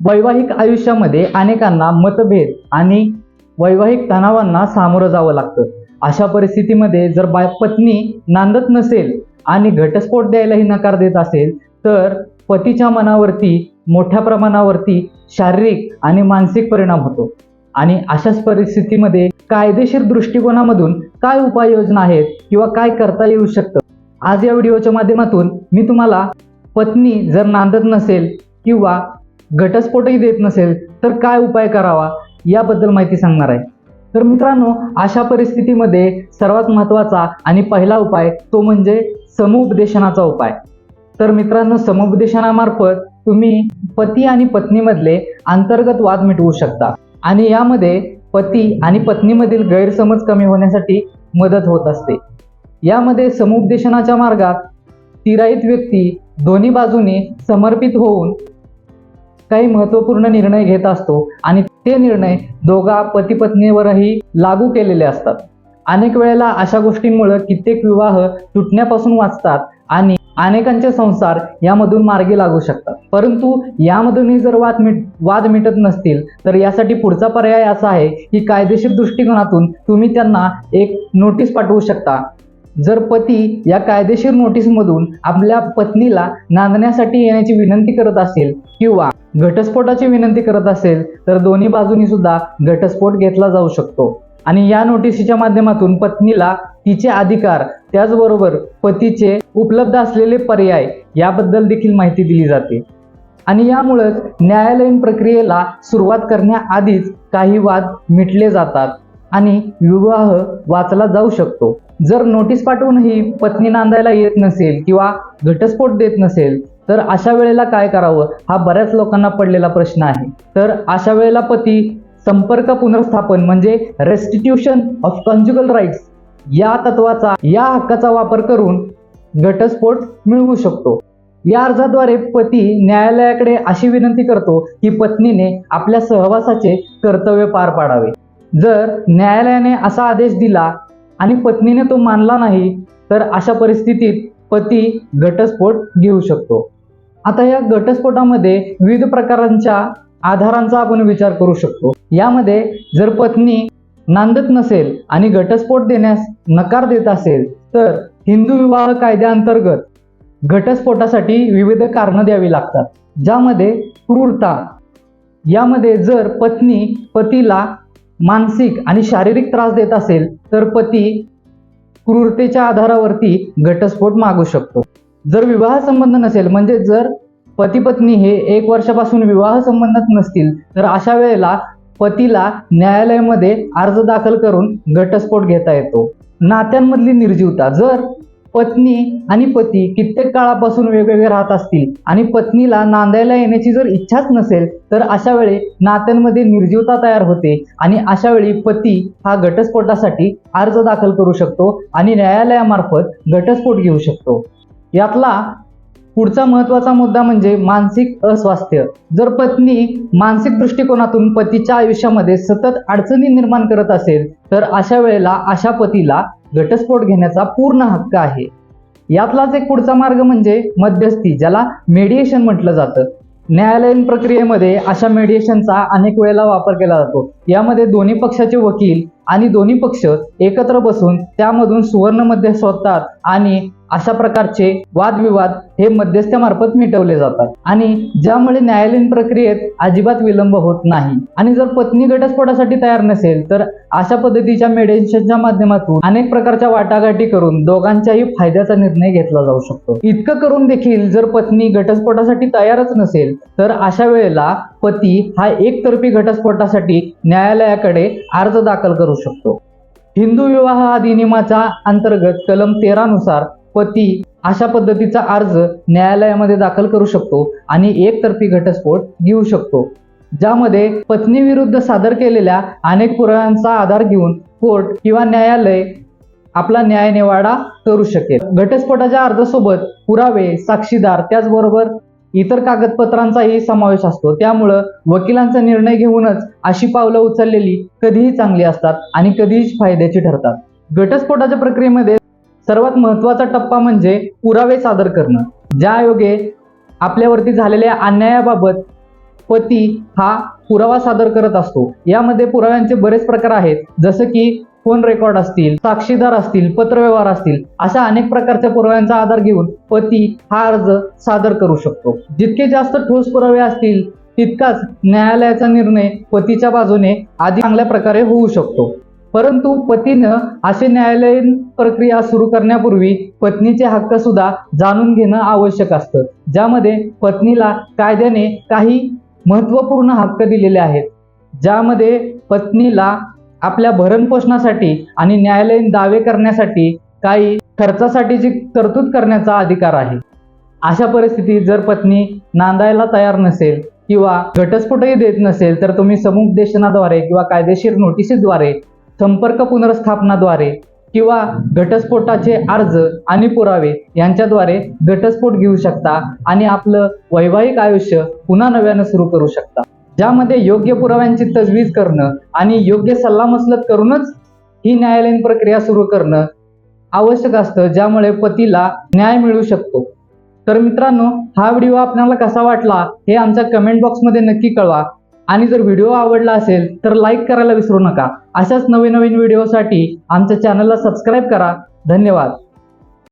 वैवाहिक आयुष्यामध्ये अनेकांना मतभेद आणि वैवाहिक तणावांना सामोरं जावं लागतं. अशा परिस्थितीमध्ये जर बाय पत्नी नांदत नसेल आणि घटस्फोट द्यायलाही नकार देत असेल तर पतीच्या मनावरती मोठ्या प्रमाणावरती शारीरिक आणि मानसिक परिणाम होतो. आणि अशाच परिस्थितीमध्ये कायदेशीर दृष्टिकोनामधून काय उपाययोजना आहेत किंवा काय करता येऊ शकतं? आज या व्हिडिओच्या माध्यमातून मी तुम्हाला पत्नी जर नांदत नसेल किंवा घटस्फोटही देत नसेल तर काय उपाय करावा? याबद्दल माहिती सांगणार आहे. तर मित्रांनो अशा परिस्थितीमध्ये सर्वात महत्त्वाचा आणि पहिला उपाय तो म्हणजे समुपदेशनाचा उपाय. तर मित्रांनो समुपदेशनामार्फत तुम्ही पती आणि पत्नीमधले अंतर्गत वाद मिटवू शकता आणि यामध्ये पती आणि पत्नीमधील गैरसमज कमी होण्यासाठी मदत होत असते. यामध्ये समुपदेशनाच्या मार्गात तिराईत व्यक्ती दोन्ही बाजूने समर्पित होऊन काही महत्त्वपूर्ण निर्णय घेत असतो आणि ते निर्णय दोघा पती पत्नीवरही लागू केलेले असतात. अनेक वेळेला अशा गोष्टींमुळे कित्येक विवाह तुटण्यापासून वाचतात आणि अनेकांचे संसार यामधून मार्गी लागू शकतात. परंतु यामधूनही जर वाद मिट वाद मिटत नसतील तर यासाठी पुढचा पर्याय असा आहे की कायदेशीर दृष्टिकोनातून तुम्ही त्यांना एक नोटीस पाठवू शकता. जर पती या कायदेशीर नोटीसमधून आपल्या पत्नीला नांदण्यासाठी येण्याची विनंती करत असेल किंवा घटस्फोटाची विनंती करत असेल तर दोन्ही बाजूनी सुद्धा घटस्फोट घेतला जाऊ शकतो. आणि या नोटिसीच्या माध्यमातून पत्नीला तिचे अधिकार त्याचबरोबर पतीचे उपलब्ध असलेले पर्याय याबद्दल देखील माहिती दिली जाते. आणि यामुळेच न्यायालयीन प्रक्रियेला सुरुवात करण्याआधीच काही वाद मिटले जातात आणि विवाह वाचला जाऊ शकतो. जर नोटीस पाठवूनही पत्नी नांदायला येत नसेल किंवा घटस्फोट देत नसेल तर अशा वेळेला काय करावं? हा बऱ्याच लोकांना पडलेला प्रश्न आहे. तर अशा वेळेला पती संपर्क पुनर्स्थापन म्हणजे रेस्टिट्यूशन ऑफ कॉन्ज्युगल राईट्स या तत्वाचा या हक्काचा वापर करून घटस्फोट मिळवू शकतो. या अर्जाद्वारे पती न्यायालयाकडे अशी विनंती करतो की पत्नीने आपल्या सहवासाचे कर्तव्य पार पाडावे. जर न्यायालयाने असा आदेश दिला आणि पत्नीने तो मानला नाही तर अशा परिस्थितीत पती घटस्फोट घेऊ शकतो. आता या घटस्फोटामध्ये विविध प्रकारांच्या आधारांचा आपण विचार करू शकतो. यामध्ये जर पत्नी नांदत नसेल आणि घटस्फोट देण्यास नकार देत असेल तर हिंदू विवाह कायद्याअंतर्गत घटस्फोटासाठी विविध कारणं द्यावी लागतात. ज्यामध्ये क्रूरता यामध्ये जर पत्नी पतीला मानसिक आणि शारीरिक त्रास देत असेल तर पती क्रूरतेच्या आधारावरती घटस्फोट मागू शकतो. जर विवाह संबंध नसेल म्हणजे जर पती पत्नी हे एक वर्षापासून विवाह संबंधात नसतील तर अशा वेळेला पतीला न्यायालयामध्ये अर्ज दाखल करून घटस्फोट घेता येतो. नात्यांमधली निर्जीवता जर पत्नी आणि पती कित्येक काळापासून वेगवेगळे राहत असतील आणि पत्नीला नांदायला येण्याची जर इच्छाच नसेल तर अशा वेळी नात्यांमध्ये निर्जीवता तयार होते आणि अशा वेळी पती हा घटस्फोटासाठी अर्ज दाखल करू शकतो आणि न्यायालयामार्फत घटस्फोट घेऊ शकतो. यातला पुढचा महत्त्वाचा मुद्दा म्हणजे मानसिक अस्वास्थ्य. जर पत्नी मानसिक दृष्टिकोनातून पतीच्या आयुष्यामध्ये सतत अडचणी निर्माण करत असेल तर अशा वेळेला अशा पतीला घटस्फोट घेण्याचा पूर्ण हक्क आहे. यातलाच एक पुढचा मार्ग म्हणजे मध्यस्थी ज्याला मेडिएशन म्हटलं जातं. न्यायालयीन प्रक्रियेमध्ये अशा मेडिएशनचा अनेक वेळेला वापर केला जातो. यामध्ये दोन्ही पक्षाचे वकील आणि दोन्ही पक्ष एकत्र बसून त्यामधून सुवर्ण मध्य आणि अशा प्रकारचे वादविवाद हे मध्यस्थ्यामार्फत मिटवले जातात. आणि ज्यामुळे न्यायालयीन प्रक्रियेत अजिबात विलंब होत नाही. आणि जर पत्नी घटस्फोटासाठी तयार नसेल तर अशा पद्धतीच्या मेडिएशनच्या माध्यमातून अनेक प्रकारच्या वाटाघाटी करून दोघांच्याही फायद्याचा निर्णय घेतला जाऊ शकतो. इतकं करून देखील जर पत्नी घटस्फोटासाठी तयारच नसेल तर अशा वेळेला पती हा एकतर्फी घटस्फोटासाठी न्यायालयाकडे अर्ज दाखल करू शकतो. हिंदू विवाह अधिनियमाच्या अंतर्गत कलम तेरानुसार पती अशा पद्धतीचा अर्ज न्यायालयामध्ये दाखल करू शकतो आणि एकतर्फी घटस्फोट घेऊ शकतो ज्यामध्ये पत्नी विरुद्ध सादर केलेल्या अनेक पुराव्यांचा आधार घेऊन कोर्ट किंवा न्यायालय आपला न्याय निवाडा करू शकेल. घटस्फोटाच्या अर्जासोबत पुरावे साक्षीदार त्याचबरोबर इतर कागदपत्रांचाही समावेश असतो. त्यामुळं वकिलांचा निर्णय घेऊनच अशी पावलं उचललेली कधीही चांगली असतात आणि कधीही फायद्याची ठरतात. घटस्फोटाच्या प्रक्रियेमध्ये सर्वात महत्त्वाचा टप्पा म्हणजे पुरावे सादर करणं. ज्या योगे आपल्यावरती झालेल्या अन्यायाबाबत पती हा पुरावा सादर करत असतो. यामध्ये पुराव्यांचे बरेच प्रकार आहेत. जसं की फोन रेकॉर्ड असतील साक्षीदार असतील पत्रव्यवहार असतील अशा अनेक प्रकारच्या पुराव्यांचा आधार घेऊन पती हा अर्ज सादर करू शकतो. जितके जास्त ठोस पुरावे असतील तितकाच न्यायालयाचा निर्णय पतीच्या बाजूने आधी चांगल्या प्रकारे होऊ शकतो. परंतु पतीनं असे न्यायालयीन प्रक्रिया सुरू करण्यापूर्वी पत्नीचे हक्क सुद्धा जाणून घेणं आवश्यक असतं. ज्यामध्ये पत्नीला कायद्याने काही महत्त्वपूर्ण हक्क दिलेले आहेत. ज्यामध्ये पत्नीला आपल्या भरणपोषणासाठी आणि न्यायालयीन दावे करण्यासाठी काही खर्चासाठीची तरतूद करण्याचा अधिकार आहे. अशा परिस्थितीत जर पत्नी नांदायला तयार नसेल किंवा घटस्फोटही देत नसेल तर तुम्ही समुपदेशनाद्वारे किंवा कायदेशीर नोटिसीद्वारे संपर्क पुनर्स्थापनाद्वारे किंवा घटस्फोटाचे अर्ज आणि पुरावे यांच्याद्वारे घटस्फोट घेऊ शकता आणि आपलं वैवाहिक आयुष्य पुन्हा नव्यानं सुरू करू शकता. ज्यामध्ये योग्य पुराव्यांची तजवीज करणं आणि योग्य सल्लामसलत करूनच ही न्यायालयीन प्रक्रिया सुरू करणं आवश्यक असतं ज्यामुळे पतीला न्याय मिळू शकतो. तर मित्रांनो हा व्हिडिओ आपल्याला कसा वाटला हे आमच्या कमेंट बॉक्समध्ये नक्की कळवा. आणि जर व्हिडिओ आवडला असेल तर लाईक करायला विसरू नका. अशाच नवीन नवीन व्हिडिओसाठी आमच्या चॅनलला सबस्क्राईब करा. धन्यवाद.